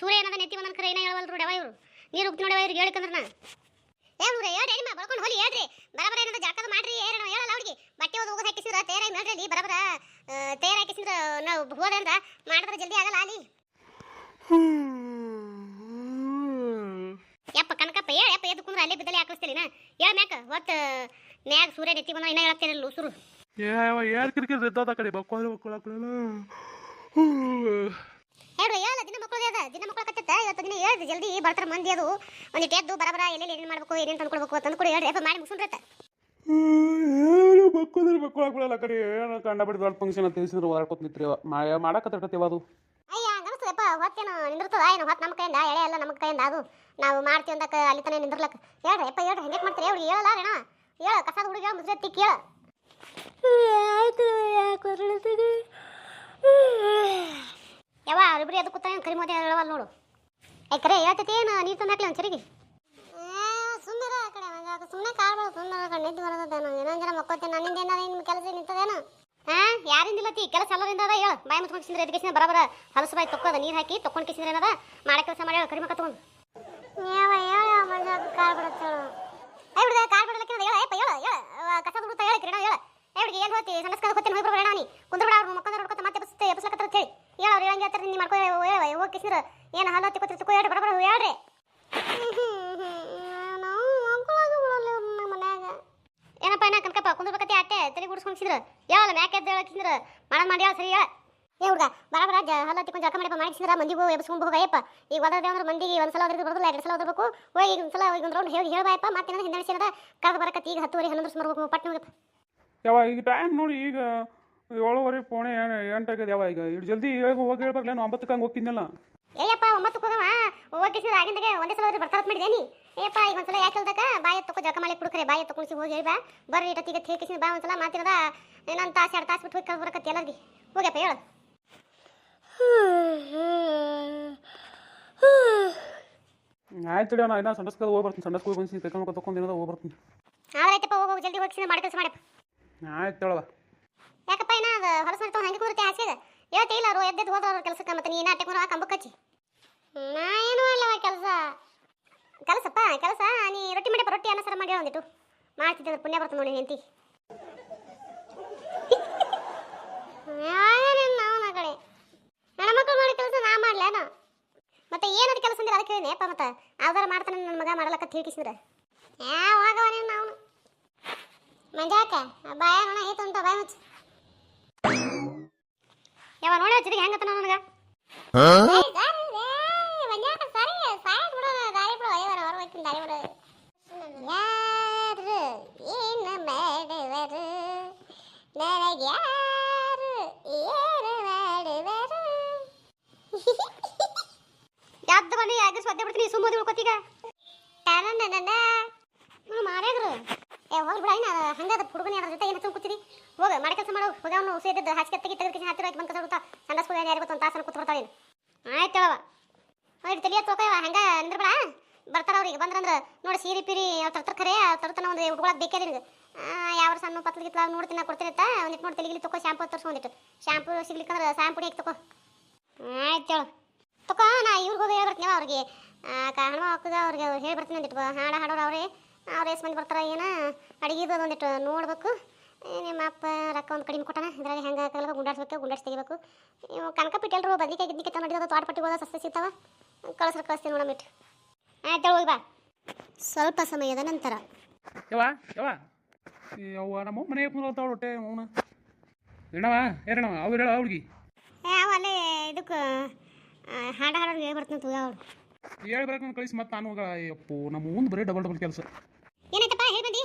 ಸೂರ್ಯ ಏನದ, ನೆತ್ತಿ ಒಂದೊಂದು ಕರೆ ಏನೋ ಹೇಳವಲ್ರು ಯವ್ವ ಇವರು? ನೀರು ಉಗ್ತು ನೋಡವ ಇವ್ರಿಗೆ ಹೇಳಿಕಂದ್ರ ನಾ ಏನ್ರಿ ಹೇಳ್ರಿ ನಿಮ್ಮ ಬಳ್ಕೊಂಡು ಹೋಲಿ, ಹೇಳ್ರಿ. ಬರಬರ ಏನದ, ಜಾಕದ ಮಾಡ್ರಿ ಏನ ಹೇಳಲ್ಲ ಅವ್ರಿಗೆ ಬಟ್ಟೆ ಒಂದು ಹೋಗೋದು ಹಾಕಿಸಿದ್ರ, ತೇರಾಗಿ ಮಾಡ್ರಿ ಬರಬರ ತೇರ ಹಾಕಿಸಿದ್ರ, ನಾವು ಹೋದಂದ್ರ ಮಾಡಿದ್ರೆ ಜಲ್ದಿ ಆಗಲ್ಲ ಅಲ್ಲಿ. ಯಪ್ಪ ಕನಕಪ್ಪ ಹೇಳ ಯಪ್ಪ ಎದ್ದು ಕುಂದ್ರ ಅಲ್ಲೇ ಬಿದ್ದಲೆ ಹಾಕಿಸ್ತಿಲ್ಲ ಹೇಳ ಮ್ಯಾಕ? ಒತ್ತ ಮ್ಯಾಗ ಸೂರ್ಯ ನೆತ್ತಿ ಬಂದ ಇನ್ನ ಹೇಳತ್ತೇನಿಲ್ಲ ಉಸುರು ಯಾರು ಕಿರಿಕಿರಿ ಇದ್ದದ ಕಡೆ ಬಕ್ಕೋದ್ರೆ ಬಕ್ಕೊಳಕ್ಕಿಲ್ಲ ಹೇಳು ಹೇಳ ದಿನ ಮಕ್ಕಳು ಅದ ದಿನ ಮಕ್ಕಳು ಕತ್ತತ್ತ? ಇವತ್ತು ದಿನ ಹೇಳ್ದು ಜಲ್ದಿ ಬರ್ತಾರ ಮಂದಿ ಅದು. ಒಂದು ಎದ್ದು ಬರಬರ ಎಲ್ಲೆಲ್ಲಿ ಏನೇನು ಮಾಡ್ಬೇಕು ಏನೇನು ತಂದ್ಕೊಡ್ಬೇಕು ಕೂಡ ಹೇಳ್ರಿ. ಯಪ್ಪ ಮಾಡಿ ಮುಗಿಸ್ಕೊಂಡ್ರತ್ತ. ಏನು ಬಕ್ಕೋದ್ರೆ ಬಕ್ಕೊಳಕ್ಕಿಲ್ಲ ಕಡೆ. ಏನು ಕಂಡ ಬಿಡ್ದು ಫಂಕ್ಷನ್ ಅಂತ ತಿಳಿಸಿದ್ರೆ ಓದಾಡ್ಕೊತ ನಿಂತ್ರಿ ಮಾಡಕತ್ತಿರ್ತೇವ ಅದು. ಅಯ್ಯ ಹಂಗನ್ಸ್ತದಪ್ಪ ಹೊತ್ತೇನು ನಿಂದಿರ್ತದ? ಏನು ಹೊತ್ತು ನಮ್ಮ ಕೈಯಿಂದ ಎಳೆ ಎಲ್ಲ ನಮ್ಮ ಕೈಯಿಂದ ಅದು. ನಾವು ಮಾಡ್ತೀವಿ ಅಂದಕ್ಕೆ ಅಲ್ಲಿ ತನಕ ನಿಂದಿರ್ಲಕ್ಕ ಹೇಳ್ರಿ ಅಪ್ಪ ಹೇಳ್ರಿ ಹೆಂಗೆ ಮಾಡ್ತೀರಿ? ಹೇಳಿ ಹೇಳಲ್ಲ ಹೇಳ ಕಸದ ಹುಡುಗಿ ಹೇಳ ಮುಸ್ರೆ ತಿಕ್ಕಿ ಹೇಳ ಯವ್ವ ಅವ್ರಿಬ್ರು ಅದು ಕೂತ ಕರಿ ಮೋದಿ ಹೇಳವಲ್ಲ ನೋಡು. ಐ ಕರೆ ಹೇಳ್ತೈತಿ ಏನು? ನೀರು ತಂದು ಹಾಕ್ಲಿ ಸುಮ್ಮನೆ ಆ ಕಡೆ. ಸುಮ್ಮನೆ ಕಾಡ್ಬೇಡ ಸುಮ್ಮನೆ ಕಡೆ ನಿಂತು ಬರೋದ ನಾನು ಇನ್ನೊಂದು ಜನ ಮಕ್ಕೋತೇನೆ. ನನ್ನಿಂದ ಏನಾರ ನಿಮ್ಮ ಕೆಲಸ ನಿಂತದೇನು. ಹಾ ಯಾರಿಂದ ಇಲ್ಲತಿ ಕೆಲಸ ಎಲ್ಲರಿಂದ ಅದ ಹೇಳು. ಬಾಯಿ ಮುಚ್ಕೊಂಡು ಕಿಸಿದ್ರೆ ಎದಕ್ಕೆ ಬರಬರ. ಹಲಸು ಬಾಯಿ ತೊಕ್ಕೋದ ನೀರು ಹಾಕಿ ತೊಕ್ಕೊಂಡು ಕಿಸಿದ್ರೆ ಏನದ? ಮಾಡೋ ಕೆಲಸ ಮಾಡಿ ಕಡಿಮೆ ಕತ್ಕೊಂಡು ಕಾರ್ ಬಿಡತ್ತೆ ಐ ಬಿಡದ ಕಾರ್ ಬಿಡಲಕ್ಕೆ ಹೇಳ. ಏಪ್ಪ ಹೇಳು ಹೇಳು ಕಸದ ಬಿಡ್ತಾ ಹೇಳ ಕಿರಣ ಹೇಳು. ಏ ಹುಡುಗಿ ಏನು ಹೋತಿ ಸಣ್ಣಸ್ಕದ ಹೋಗ್ತೀನಿ ಹೋಗಿ ಬರೋಣ ನೀ. ಕುಂದ್ರ ಬಿಡ ಅವ್ರು ಮಕ್ಕಂದ್ರೆ ಹೊಡ್ಕೊತ ಮತ್ತೆ ಎಬ್ಬಿಸುತ್ತೆ ಎಬ್ಬಿಸ್ಲಕತ್ತ ಅಂತ ಹೇಳಿ. ಹೇಳು ಅವ್ರು ಹೇಳಂಗೆ ಹೇಳ್ತಾರೆ ನೀ ಮಾಡ್ಕೊ ಹೋಗಿ ಕಿಸಿದ್ರೆ. ಏನು ಹಲ್ಲ ತಿಕ್ಕೋತಿ ತಿಕ್ಕೋ ಹೇಳ್ರಿ ಬರಬರ ಹೇಳ್ರಿ ನಾವು ಮಕ್ಕಳಾಗ ಬಿಡಲ್ಲ ನಮ್ಮ ಮನ್ಯಾಗ ಏನಪ್ಪ ಏನ ಕನಕಪ್ಪ ಕುಂದ್ರಬೇಕತಿ ಅಟ್ಟೆ ತಲೆ ಗುಡಿಸ್ಕೊಂಡ್ಸಿದ್ರ ಯಾವಲ್ಲ ಮ್ಯಾಕೆ ಎದ್ದು ಹೇಳಕ್ಕಿಂದ್ರ ಮಾಡೋದು ಮಾಡಿ ಹೇಳ ಸರಿ ಹೇಳ. ಏ ಹುಡುಗ ಬರಬರ ಜ ಹಲ್ಲ ತಿಕ್ಕೊಂಡು ಜಳಕ ಮಾಡಿ ಮಾಡಿಸಿದ್ರ ಮಂದಿಗೂ ಎಬ್ಸ್ಕೊಂಡು ಹೋಗಯ್ಯಪ್ಪ ಈಗ ಒದರದೆ ಅಂದ್ರೆ ಮಂದಿಗೆ ಒಂದ್ಸಲ ಒದರಿದ್ರೆ ಬರೋದಿಲ್ಲ ಎರಡು ಸಲ ಒದರಬೇಕು ಹೋಗಿ ಒಂದು ಸಲ ಒಂದು ರೌಂಡ್ ಹೇಳಿ ಹೇಳ್ಬಾಯಪ್ಪ ಮತ್ತೆ ಏನಾದ್ರು ಹಿಂದೆ ನಡೆಸಿದ ಕರೆದು ಬರಕತ್ತಿ. ಈಗ ಹತ್ತುವರೆ ಹನ್ನೊಂದು ಬರ್ಬೇಕು ಪಟ್ಟ ಹೋಗಪ್ಪ ಯಾವ ಈಗ ಟೈಮ್ ನೋಡಿ ಈಗ ಏಳುವರೆ ಪೋಣೆ ಎಂಟಾಗ್ಯದ ಯಾವ ಈಗ. ಇಷ್ಟು ಜಲ್ದಿ ಹೋಗಿ ಹೇಳ್ಬಾರ್ಲ ನಾನು ಒಂಬತ್ತಕ್ಕೆ ಹಂಗೆ ಹೋಗ್ತಿದ್ದಲ್ಲ ಏಯಪ್ಪ ಒಂಬತ್ತಕ್ಕೆ ಹೋಗವ? ಹೋಗಿಸಿದ್ರೆ ಆಗಿಂದಾಗೆ ಒಂದೇ ಸಲ ಹೋದ್ರೆ ಮಾಡಿದೆ ಮಾಡಿದೇನಿ ಏಪ್ಪ ಈಗ ಒಂದ್ಸಲ ಯಾಕೆ ಹೇಳ್ದಕ್ಕ? ಬಾಯಿ ತಕೋ ಜಳಕ ಮಾಡಿ ಕುಡ್ಕರೆ ಬಾಯಿ ತಗೊಂಡು ಹೋಗಿ ಹೇಳಿ ಬಾ ಬರ್ರಿ ಇಟ್ಟತ್ತಿಗೆ ಹೇಗಿಸಿದ ಬಾ ಒಂದ್ಸಲ ಮಾತಿರದ. ಇನ್ನೊಂದು ತಾಸು ಎರಡು ತಾಸು ಬಿಟ್ಟು ಹೋಗಿ ಕರೆದು ಬರಕತ್ತಿ ಎಲ್ಲರಿಗೆ. ಹೋಗ್ಯಪ್ಪ ಹೇಳು. ಆಯ್ತು ನಾ ಇನ್ನೂ ಸಂಡಸ್ಕದ ಹೋಗಿ ಬರ್ತೀನಿ ಸಂಡಸ್ಕ ಹೋಗಿ ಬಂದು ಕೈಕೊಂಡು ತೊಗೊಂಡು ಏನದ ಹೋಗಿ ಬರ್ತೀನಿ. ಆಯ್ತಪ್ಪ ಹೋಗಿ ಜಲ್ದಿ ಹೋಗಿ ಮಾಡಿ ಕೆಲಸ ಮಾಡಪ್ಪ ಆಯ್ತು ಹೇಳವ ಯಾಕಪ್ಪ ಏನ ಅದು ಹೊಲಸು ಮಾಡ್ತಾ ಹಂಗೆ ಕೂರುತ್ತೆ ಹಾಸಿಗೆ ಹೇಳ್ತಿ ಇಲ್ಲ ಅವ್ರು ಎದ್ದೆದ್ದು ಹೋದ್ರ ಅವ್ರ ಕೆಲಸಕ್ಕೆ ಮತ್ತೆ ನೀನು ಅಟ್ಟೆ ಕೂರ ಕಂಬಕ್ಕೆ ಹಚ್ಚಿ. ನಾ ಏನು ಮಾಡಲವ ಕೆಲಸ? ಕೆಲಸಪ್ಪ ಕಲಸ. ನೀ ರೊಟ್ಟಿ ಮಾಡಪ್ಪ ರೊಟ್ಟಿ ಅನ್ನ ಸರ ಮಾಡಿ ಒಂದಿಟ್ಟು ಮಾಡ್ತಿದ್ದೆ ಪುಣ್ಯ ಬರ್ತದೆ ನೋಡಿ ಅವನ ಕಡೆ ನನ್ನ ಮಕ್ಕಳು ಮಾಡೋ ಕೆಲಸ ನಾ ಮಾಡ್ಲೇನ ಮತ್ತೆ ಏನದು ಕೆಲಸ ಅಂದ್ರೆ ಅದಕ್ಕೆ ನೇಪ ಮತ್ತೆ? ಯಾವ್ದಾರ ಮಾಡ್ತಾನೆ ನನ್ನ ಮಗ ಮಾಡಲಕ್ಕ ತಿಳ್ಕಿಸಿದ್ರೆ ಯಾವಾಗವ ನೀನು ಅವನು ಮಂಜಾಕ ಬಾಯ ನೋಣ ಐತ ಅಂತ ಬಾಯ ಮುಚ್ಚ. ಯಾವ ನೋಡಿ ಹಚ್ಚಿದ್ರೆ ಹೆಂಗತ್ತ ನನಗ ಮಂಜಾಕ ಸರಿ ಸಾಯ ಬಿಡೋಣ ದಾರಿ ಬಿಡು ಅಯ್ಯವ ಹೊರ ಹೋಗ್ತೀನಿ ದಾರಿ ಬಿಡು ಯಾರು ಏನು ಮಾಡುವರು ನನಗ್ಯಾರು ಏನು ಮಾಡುವರು ಯಾವ್ದು ಬನ್ನಿ ಯಾಕೆ ಸ್ವದ್ದೆ ನನ್ನ ಮಾಡ್ಯಾಗ್ರು ಏ, ಹೋಗಿ ಬಿಡ, ಇನ್ನ ಹಂಗದ ಹುಡುಗನ ಯಾರ ಜೊತೆ ಏನು ಕೂತಿರಿ ಹೋಗ, ಮಾಡಿ ಕೆಲಸ ಮಾಡೋ. ಹೋಗ ಅವನು ಸೇದಿದ್ದು ಹಾಸಿಗೆ ತೆಗಿ ತೆಗೆದು ಹತ್ತಿರ ಆಯ್ತು ಬಂದು ಕಸ ಸಂಡಾಸ್ ಹೋಗಿ ಯಾರಿಗೆ ಗೊತ್ತು ಒಂದು ತಾಸನ ಬರ್ತಾಳೆ ಆಯ್ತು ಹೇಳವ ನೋಡಿ ತಲಿಯ ತೋಕವ ಹಂಗ ಅಂದ್ರ ಬಿಡ ಬರ್ತಾರ ಅವ್ರಿಗೆ. ಬಂದ್ರಂದ್ರ ನೋಡಿ ಸೀರೆ ಪೀರಿ, ಅವ್ರು ತರ್ತಾರ ಖರೆ. ತರ್ತನ ಒಂದು ಹುಡುಗಳಕ್ಕೆ ಬೇಕೇ ನಿನಗೆ. ಯಾವ ಸಣ್ಣ ಪತ್ಲ ಗಿತ್ಲ ನೋಡ್ತೀನಿ ಕೊಡ್ತೀನಿ ಅಂತ ಒಂದಿಟ್ಟು ನೋಡಿ ತಲೆಗಿಲಿ ತೊಕೊ, ಶಾಂಪು ತರ್ಸು ಒಂದಿಟ್ಟು ಶಾಂಪು ಸಿಗ್ಲಿಕ್ಕಂದ್ರೆ ಶಾಂಪು ಹೇಗೆ ತಗೋ ಆಯ್ತು ಹೇಳು. ತೊಕೊ, ನಾ ಇವ್ರಿಗೆ ಹೋಗಿ ಹೇಳ್ಬರ್ತೀನಿ ಅವ್ರಿಗೆ. ಹಣ ಹಾಕಿದ ಅವ್ರಿಗೆ ಅವ್ರು ಹೇಳಿ ಬರ್ತೀನಿ ಬಾ ಹಾಡ ಹಾಡೋರು ಅವರೇ ಅವ್ರು ಎಷ್ಟು ಮಂದಿ ಬರ್ತಾರೆ ಏನ? ಅಡಿಗೆದು ಒಂದಿಟ್ಟು ನೋಡ್ಬೇಕು. ನಿಮ್ಮ ಅಪ್ಪ ರೊಕ್ಕ ಒಂದು ಕಡಿಮೆ ಕೊಟ್ಟಾನ? ಇದ್ರಾಗ ಹೆಂಗೆ ಹಾಕಲ್ಲ ಗುಂಡಾಡ್ಸ್ಬೇಕು ಗುಂಡಾಡ್ಸಿ ತೆಗಿಬೇಕು. ಇವು ಕನಕಪಿಟ್ಟು ಎಲ್ಲರೂ ಬದ್ನಿಕಾಯಿ ಗಿದ್ನಿಕಾಯಿ ನಡಿಯೋದು ತೋಟ ಪಟ್ಟಿ ಹೋದ ಸಸ್ಯ ಸಿಗ್ತಾವ ಕಳ್ಸ್ರ ಕಳಿಸ್ತೀನಿ ನೋಡಮಿಟ್ಟು ಆಯ್ತು ಹೋಗಿ ಬಾ. ಸ್ವಲ್ಪ ಸಮಯದ ನಂತರ. ಯವ್ವ ಯವ್ವ. ಯವ್ವ ನಮ್ಮ ಮನೆ ಕುಂದ್ರತಾವ ಹೊಟ್ಟೆ ಅವನ. ಏನವ ಏನವ ಅವು ಹೇಳ ಅವ್ರಿಗೆ ಏ ಅವ ಅಲ್ಲೇ ಇದಕ್ಕೆ ಹಾಡ ಬರ್ತೀನಿ ತೂ ಅವ್ರು ಹೇಳ್ಬೇಕು ಕಳಿಸಿ ಮತ್ತೆ ನಾನು ಹೋಗ ಅಪ್ಪು ನಮ್ಮ ಮುಂದೆ ಬರೀ ಡಬಲ್ ಡಬಲ್ ಕೆಲಸ. ಏನಾಯ್ತಪ್ಪ ಹೇಳಿ ಬಂದಿ